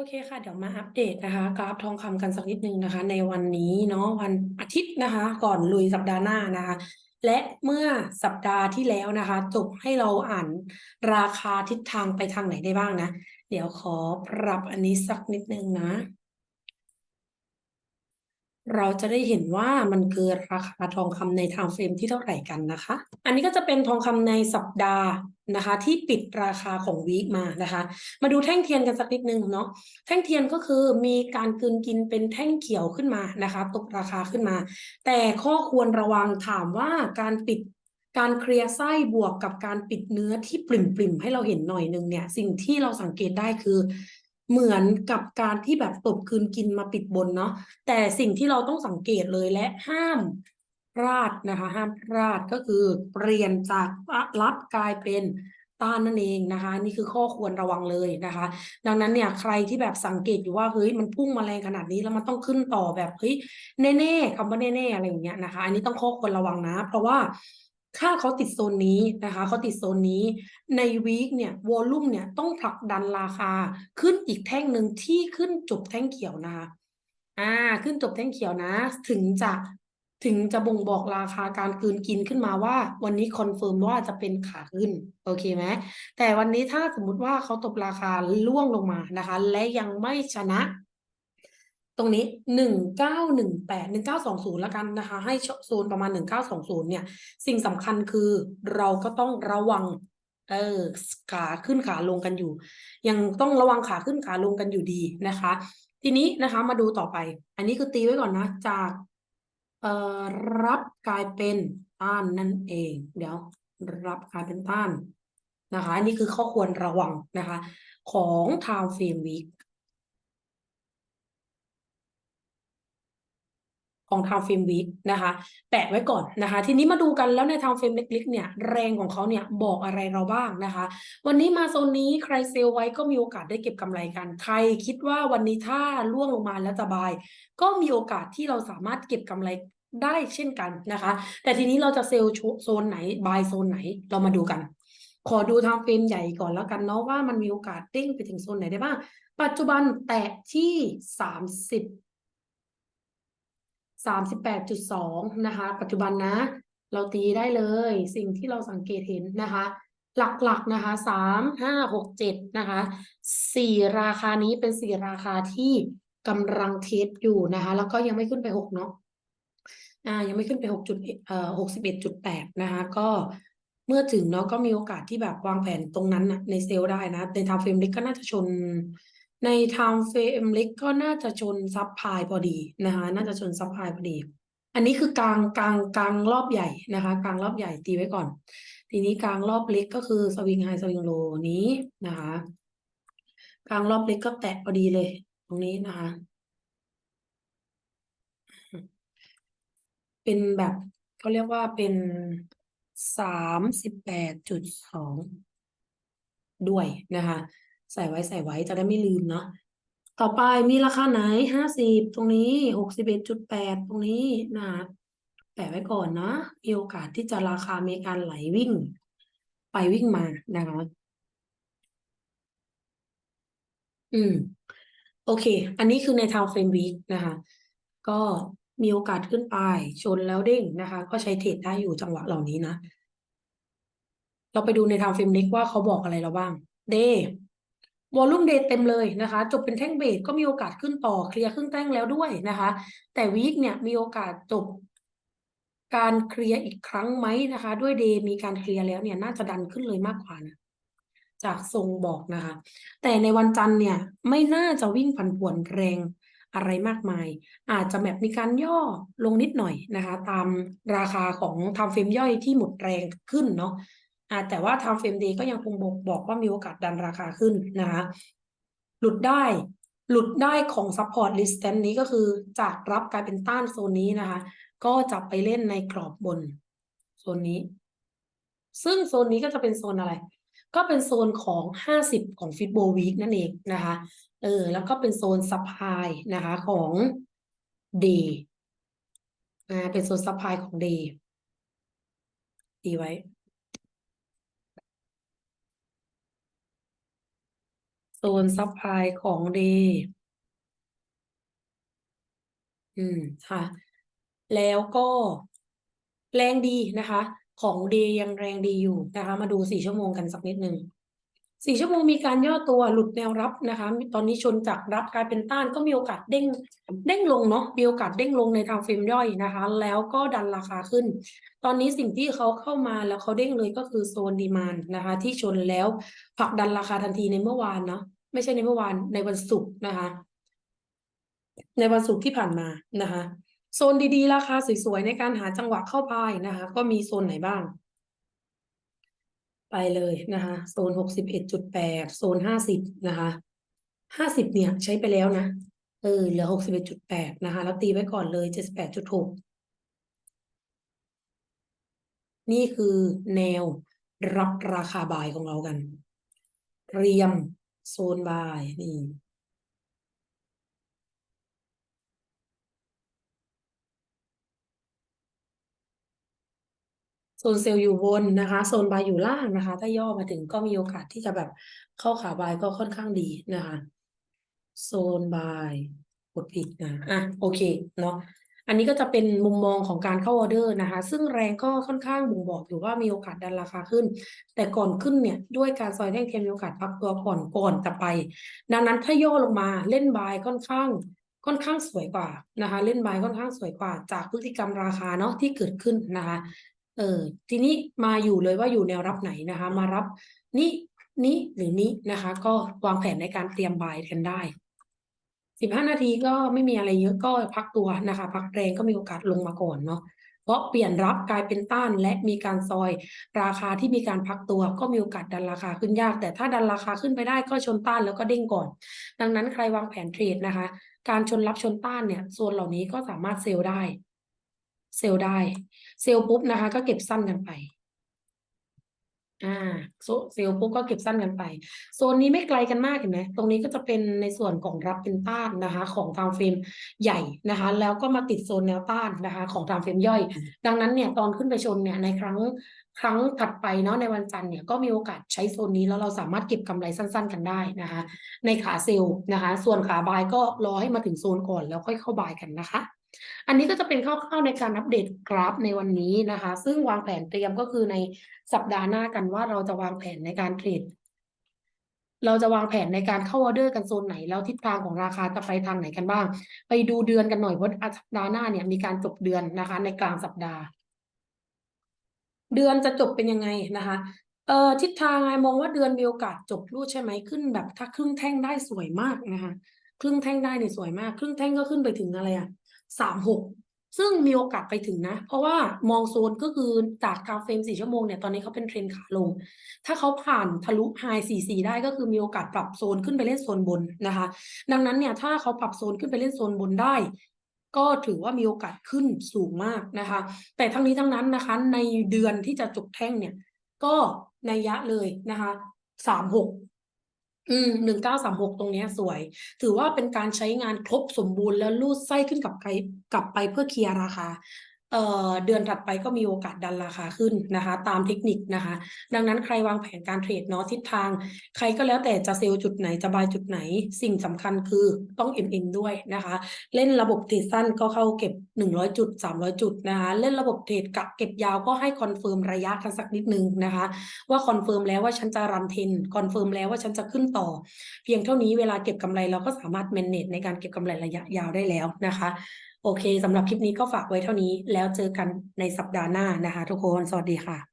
อเคค่ะ เดี๋ยวมาอัปเดตนะคะ กราฟทองคำกันสักนิดนึงนะคะ ในวันนี้เนาะวันอาทิตย์นะคะ ก่อนลุยสัปดาห์หน้านะคะ และเมื่อสัปดาห์ที่แล้วนะคะ จบให้เราอ่านราคาทิศทางไปทางไหนได้บ้างนะ เดี๋ยวขอปรับอันนี้สักนิดนึงนะ เราจะได้เห็นว่ามันคือราคาทองคำในไทม์เฟรมที่เท่าไหร่กันนะคะ อันนี้ก็จะเป็นทองคำในสัปดาห์นะคะ ที่ปิดราคาของวีคมานะคะ มาดูแท่งเทียนกันสักนิดนึงเนาะแท่งเทียนก็คือมีการกืนกินเป็นแท่งเขียวขึ้นมานะคะ ตกราคาขึ้นมา แต่ข้อควรระวังถามว่าการปิดการเคลียร์ไส้บวกกับการปิดเนื้อที่ปริ่มๆให้เราเห็นหน่อยนึงเนี่ย สิ่งที่เราสังเกตได้คือ เหมือนกับการที่แบบตบคืนกินมาปิดบนเนาะแต่สิ่งที่เราต้องสังเกตเลยและห้ามพลาดนะคะ ห้ามพลาดก็คือเปลี่ยนจากรับกลายเป็นต้านนั่นเองนะคะ นี่คือข้อควรระวังเลยนะคะ ดังนั้นเนี่ยใครที่แบบสังเกตอยู่ว่าเฮ้ยมันพุ่งมาแรงขนาดนี้แล้วมันต้องขึ้นต่อแบบเฮ้ยแน่ๆคำว่าแน่ๆอะไรอย่างเงี้ยนะคะ อันนี้ต้องข้อควรระวังนะ เพราะว่า ถ้าเขาติดโซนนี้นะคะเขาติดโซนนี้ในวีคเนี่ยวอลลุ่มเนี่ยต้องผลักดันราคาขึ้นอีกแท่งหนึ่งที่ขึ้นจบแท่งเขียวนะคะอ่าขึ้นจบแท่งเขียวนะ ถึงจะถึงจะบ่งบอกราคาการกืนกินขึ้นมาว่า วันนี้คอนเฟิร์มว่าจะเป็นขาขึ้นโอเคไหมแต่วันนี้ถ้าสมมุติว่าเขาตบราคาล่วงลงมานะคะ และยังไม่ชนะ ตรงนี้หนึ่งเก้าหนึ่งแปดหนึ่งเก้าสองศูนย์ล้วกันนะคะ ให้โซนประมาณหนึ่งเก้าสองศูนย์เนี่ย สิ่งสำคัญคือเราก็ต้องระวังเออขาขึ้นขาลงกันอยู่ ยังต้องระวังขาขึ้นขาลงกันอยู่ดีนะคะ ทีนี้นะคะมาดูต่อไป อันนี้คือตีไว้ก่อนนะ จากเอ่อรับกลายเป็นต้านนั่นเอง เดี๋ยว รับกลายเป็นต้านนะคะ อันนี้คือข้อควรระวังนะคะ ของ time frame week ของ time frame week นะคะแปะไว้ก่อนนะคะ ทีนี้มาดูกันแล้วใน time frame เล็กๆเนี่ยแรงของเขาเนี่ยบอกอะไรเราบ้างนะคะ วันนี้มาโซนนี้ใครเซลไว้ก็มีโอกาสได้เก็บกำไรกัน ใครคิดว่าวันนี้ถ้าล่วงลงมาแล้วจะบาย ก็มีโอกาสที่เราสามารถเก็บกำไรได้เช่นกันนะคะ แต่ทีนี้เราจะเซลโซนไหนบายโซนไหนเรามาดูกัน ขอดูทางเฟรมใหญ่ก่อนแล้วกันเนาะว่ามันมีโอกาสเด้งไปถึงโซนไหนได้บ้าง ปัจจุบันแตะที่สามสิบ สามสิบแปดจุดสองนะคะ ปัจจุบันนะ เราตีได้เลยสิ่งที่เราสังเกตเห็นนะคะ หลักๆนะคะสามห้าหกเจ็ดนะคะสี่ราคานี้เป็นสี่ราคาที่กำลังเทสอยู่นะคะ แล้วก็ยังไม่ขึ้นไปหกเนาะอ่ายังไม่ขึ้นไปหกจุดเอ่อหกสิบเอ็ดจุดแปดนะคะ ก็เมื่อถึงเนาะก็มีโอกาสที่แบบวางแผนตรงนั้นนะในเซลล์ได้นะ ในทางเฟรมเล็กก็น่าจะชน ในทม์เฟรมเล็กก็น่าจะชนซับพายพอดีนะคะน่าจะชนซับพายพอดี อันนี้คือกลางกลางกลางรอบใหญ่นะคะกลางรอบใหญ่ตีไว้ก่อน ทีนี้กลางรอบเล็กก็คือสวิงไฮสวิงโลนี้นะคะกลางรอบเล็กก็แตะพอดีเลย ตรงนี้นะคะ เป็นแบบเขาเรียกว่าเป็นสามสิบแปดจุดสองด้วยนะคะ ใส่ไว้ใส่ไว้จะได้ไม่ลืมเนาะต่อไปมีราคาไหนห้าสิบตรงนี้หกสิบเอ็ดจุดแปดตรงนี้นะคะแปะไว้ก่อนนะมีโอกาสที่จะราคามีการไหลวิ่ง ไปวิ่งมานะคะอืม โอเค อันนี้คือใน time frame week นะคะ ก็มีโอกาสขึ้นไป ชนแล้วเด้งนะคะ ก็ใช้เทรดได้อยู่จังหวะเหล่านี้นะ เราไปดูใน time frame เล็กว่าเขาบอกอะไรเราบ้าง day วอลลุ่มเดย์เต็มเลยนะคะ จบเป็นแท่งเบรกก็มีโอกาสขึ้นต่อเคลียร์ครึ่งแท่งแล้วด้วยนะคะ แต่วีคเนี่ยมีโอกาสจบการเคลียร์อีกครั้งไหมนะคะ ด้วยเดย์มีการเคลียร์แล้วเนี่ยน่าจะดันขึ้นเลยมากกว่านะจากทรงบอกนะคะ แต่ในวันจันทร์เนี่ยไม่น่าจะวิ่งผันผวนแรงอะไรมากมาย อาจจะแบบมีการย่อลงนิดหน่อยนะคะ ตามราคาของทำเฟรมย่อยที่หมดแรงขึ้นเนาะ แต่ว่าทำเฟรมเดย์ก็ยังคงบอกบอกว่ามีโอกาสดันราคาขึ้นนะคะหลุดได้หลุดได้ของ support resistance นี้ก็คือจากรับกลายเป็นต้านโซนนี้นะคะ ก็จะไปเล่นในกรอบบนโซนนี้ ซึ่งโซนนี้ก็จะเป็นโซนอะไร ก็เป็นโซนของห้าสิบของฟิตโบวีคนั่นเองนะคะเออแล้วก็เป็นโซนซัพพลายนะคะของเดย์อ่าเป็นโซนซัพพลายของเดย์ดีไว้ โซนซัพพลายของดี อืมค่ะ แล้วก็แรงดีนะคะ ของดียังแรงดีอยู่นะคะ มาดูสี่ชั่วโมงกันสักนิดหนึ่ง สี่ชั่วโมงมีการย่อตัวหลุดแนวรับนะคะ ตอนนี้ชนจากรับกลายเป็นต้านก็มีโอกาสเด้งเด้งลงเนาะมีโอกาสเด้งลงในทางเฟรมย่อยนะคะ แล้วก็ดันราคาขึ้น ตอนนี้สิ่งที่เขาเข้ามาแล้วเขาเด้งเลยก็คือโซนดีมานนะคะ ที่ชนแล้วผลักดันราคาทันทีในเมื่อวานเนาะไม่ใช่ในเมื่อวานในวันศุกร์นะคะ ในวันศุกร์ที่ผ่านมานะคะ โซนดีๆ ราคาสวยๆในการหาจังหวะเข้าไปนะคะ ก็มีโซนไหนบ้าง ไปเลยนะคะโซนหกสิบเอ็ดจุดแปดโซนห้าสิบนะคะห้าสิบเนี่ยใช้ไปแล้วนะเออเหลือหกสิบเอ็ดจุดแปดนะคะแล้วตีไว้ก่อนเลยเจ็ดสิบแปดจุดหกนี่คือแนวรับราคาบายของเรากัน เรียมโซนบายนี่ โซนเซลล์อยู่บนนะคะ โซนบายอยู่ล่างนะคะ ถ้าย่อมาถึงก็มีโอกาสที่จะแบบเข้าขาบายก็ค่อนข้างดีนะคะ โซนบายกดผิดนะอะโอเคเนาะอันนี้ก็จะเป็นมุมมองของการเข้าออเดอร์นะคะ ซึ่งแรงก็ค่อนข้างบ่งบอกอยู่ว่ามีโอกาสดันราคาขึ้น แต่ก่อนขึ้นเนี่ยด้วยการซอยแท่งเทียมมีโอกาสพักตัวก่อนก่อนจะไป ดังนั้นถ้าย่อลงมาเล่นบายค่อนข้างค่อนข้างสวยกว่านะคะ เล่นบายค่อนข้างสวยกว่า จากพฤติกรรมราคาเนาะที่เกิดขึ้นนะคะ เออทีนี้มาอยู่เลยว่าอยู่แนวรับไหนนะคะ มารับนี่นี้หรือนี้นะคะ ก็วางแผนในการเตรียมบายกันได้สิบห้านาทีก็ไม่มีอะไรเยอะก็พักตัวนะคะ พักแรงก็มีโอกาสลงมาก่อนเนาะเพราะเปลี่ยนรับกลายเป็นต้านและมีการซอยราคาที่มีการพักตัวก็มีโอกาสดันราคาขึ้นยาก แต่ถ้าดันราคาขึ้นไปได้ก็ชนต้านแล้วก็เด้งก่อน ดังนั้นใครวางแผนเทรดนะคะ การชนรับชนต้านเนี่ยโซนเหล่านี้ก็สามารถเซลล์ได้ เซลล์ได้ เซลล์ปุ๊บนะคะ ก็เก็บสั้นกันไปอ่าโซเซลล์ปุ๊บก็เก็บสั้นกันไป โซนนี้ไม่ไกลกันมากเห็นไหมตรงนี้ก็จะเป็นในส่วนของรับเป็นต้านนะคะ ของทางเฟรมใหญ่นะคะ แล้วก็มาติดโซนแนวต้านนะคะ ของทางเฟรมย่อย ดังนั้นเนี่ยตอนขึ้นไปชนเนี่ยในครั้งครั้งถัดไปเนาะในวันจันทร์เนี่ยก็มีโอกาสใช้โซนนี้แล้วเราสามารถเก็บกำไรสั้น ๆ กันได้นะคะ ในขาเซลล์นะคะ ส่วนขาบายก็รอให้มาถึงโซนก่อนแล้วค่อยเข้าบายกันนะคะ อันนี้ก็จะเป็นคร่าวๆในการอัปเดตกราฟในวันนี้นะคะ ซึ่งวางแผนเตรียมก็คือในสัปดาห์หน้ากันว่าเราจะวางแผนในการเทรดเราจะวางแผนในการเข้าออเดอร์กันโซนไหน แล้วทิศทางของราคาจะไปทางไหนกันบ้าง ไปดูเดือนกันหน่อยเพราะสัปดาห์หน้าเนี่ยมีการจบเดือนนะคะ ในกลางสัปดาห์ เดือนจะจบเป็นยังไงนะคะเอ่อทิศทางไงมองว่าเดือนมีโอกาสจบรูดใช่ไหมขึ้นแบบถ้าครึ่งแท่งได้สวยมากนะคะครึ่งแท่งได้เนี่ยสวยมาก ครึ่งแท่งก็ขึ้นไปถึงอะไรอะ สามหกซึ่งมีโอกาสไปถึงนะ เพราะว่ามองโซนก็คือจากกราฟเฟรมสี่ชั่วโมงเนี่ยตอนนี้เขาเป็นเทรนขาลง ถ้าเขาผ่านทะลุไฮสี่สี่ได้ก็คือมีโอกาสปรับโซนขึ้นไปเล่นโซนบนนะคะ ดังนั้นเนี่ยถ้าเขาปรับโซนขึ้นไปเล่นโซนบนได้ ก็ถือว่ามีโอกาสขึ้นสูงมากนะคะ แต่ทั้งนี้ทั้งนั้นนะคะ ในเดือนที่จะจบแท่งเนี่ย ก็ในยะเลยนะคะสามหก อืมหนึ่งเก้าสามหกตรงนี้สวย ถือว่าเป็นการใช้งานครบสมบูรณ์แล้วลูดไส้ขึ้นกับไปกลับไปเพื่อเคลียร์ราคา เเดือนถัดไปก็มีโอกาสดันราคาขึ้นนะคะ ตามเทคนิคนะคะ ดังนั้นใครวางแผนการเทรดเนาะทิศทาง ใครก็แล้วแต่จะเซลล์จุดไหนจะบายจุดไหน สิ่งสำคัญคือต้อง MM ด้วยนะคะ เล่นระบบเทรดสั้นก็เข้าเก็บ 100 จุด 300 จุดนะคะ เล่นระบบเทรดกับเก็บยาวก็ให้คอนเฟิร์มระยะกันสักนิดนึงนะคะ ว่าคอนเฟิร์มแล้วว่าฉันจะรันเทนคอนเฟิร์มแล้วว่าฉันจะขึ้นต่อ เพียงเท่านี้เวลาเก็บกำไรเราก็สามารถ manage ในการเก็บกำไรระยะยาวได้แล้วนะคะ โอเคสำหรับคลิปนี้ก็ฝากไว้เท่านี้ แล้วเจอกันในสัปดาห์หน้านะคะ ทุกคน สวัสดีค่ะ